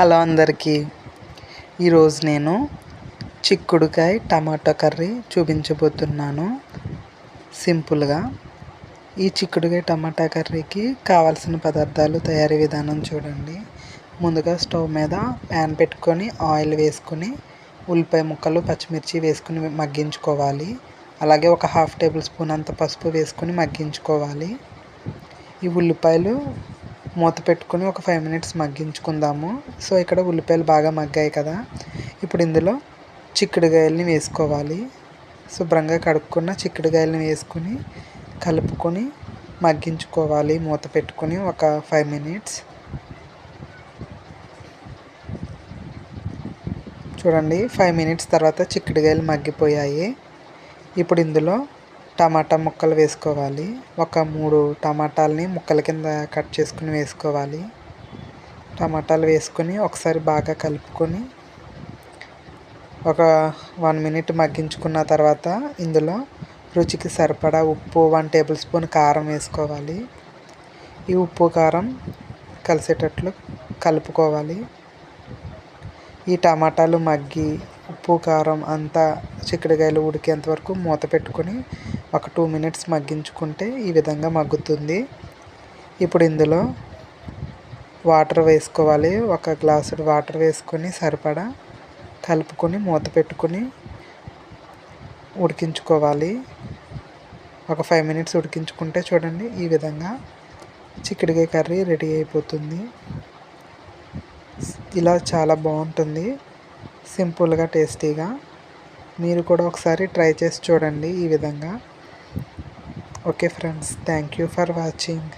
Hello అందరికీ. ఈరోజు నేను చిక్కుడుకాయ టమాటో కర్రీ చూపించబోతున్నాను. సింపుల్గా ఈ చిక్కుడుకాయ టమాటా కర్రీకి కావాల్సిన పదార్థాలు తయారీ విధానం చూడండి. ముందుగా స్టవ్ మీద ప్యాన్ పెట్టుకొని ఆయిల్ వేసుకొని ఉల్లిపాయ ముక్కలు పచ్చిమిర్చి వేసుకుని మగ్గించుకోవాలి. అలాగే ఒక హాఫ్ టేబుల్ స్పూన్ అంత పసుపు వేసుకొని మగ్గించుకోవాలి. ఈ ఉల్లిపాయలు మూత పెట్టుకుని ఒక ఫైవ్ మినిట్స్ మగ్గించుకుందాము. సో ఇక్కడ ఉల్లిపాయలు బాగా మగ్గాయి కదా. ఇప్పుడు ఇందులో చిక్కుడుగాయలని వేసుకోవాలి. శుభ్రంగా కడుక్కున్న చిక్కుడుకాయలని వేసుకుని కలుపుకొని మగ్గించుకోవాలి. మూత పెట్టుకుని ఒక ఫైవ్ మినిట్స్ చూడండి ఫైవ్ మినిట్స్ తర్వాత చిక్కుడుగాయలు మగ్గిపోయాయి. ఇప్పుడు ఇందులో టమాటా ముక్కలు వేసుకోవాలి. ఒక మూడు టమాటాలని ముక్కల కింద కట్ చేసుకుని వేసుకోవాలి. టమాటాలు వేసుకొని ఒకసారి బాగా కలుపుకొని ఒక వన్ మినిట్ మగ్గించుకున్న తర్వాత ఇందులో రుచికి సరిపడా ఉప్పు వన్ టేబుల్ స్పూన్ కారం వేసుకోవాలి. ఈ ఉప్పు కారం కలిసేటట్లు కలుపుకోవాలి. ఈ టమాటాలు మగ్గి ఉప్పు కారం అంతా చిక్కుడుకాయలు ఉడికేంత వరకు మూత పెట్టుకొని ఒక టూ మినిట్స్ మగ్గించుకుంటే ఈ విధంగా మగ్గుతుంది. ఇప్పుడు ఇందులో వాటర్ వేసుకోవాలి. ఒక గ్లాసు వాటర్ వేసుకొని సరిపడా కలుపుకొని మూత పెట్టుకొని ఉడికించుకోవాలి. ఒక ఫైవ్ మినిట్స్ ఉడికించుకుంటే చూడండి ఈ విధంగా చిక్కుడుకాయ కర్రీ రెడీ అయిపోతుంది. ఇలా చాలా బాగుంటుంది. సింపుల్గా టేస్టీగా. మీరు కూడా ఒకసారి ట్రై చేసి చూడండి ఈ విధంగా. Okay friends thank you for watching.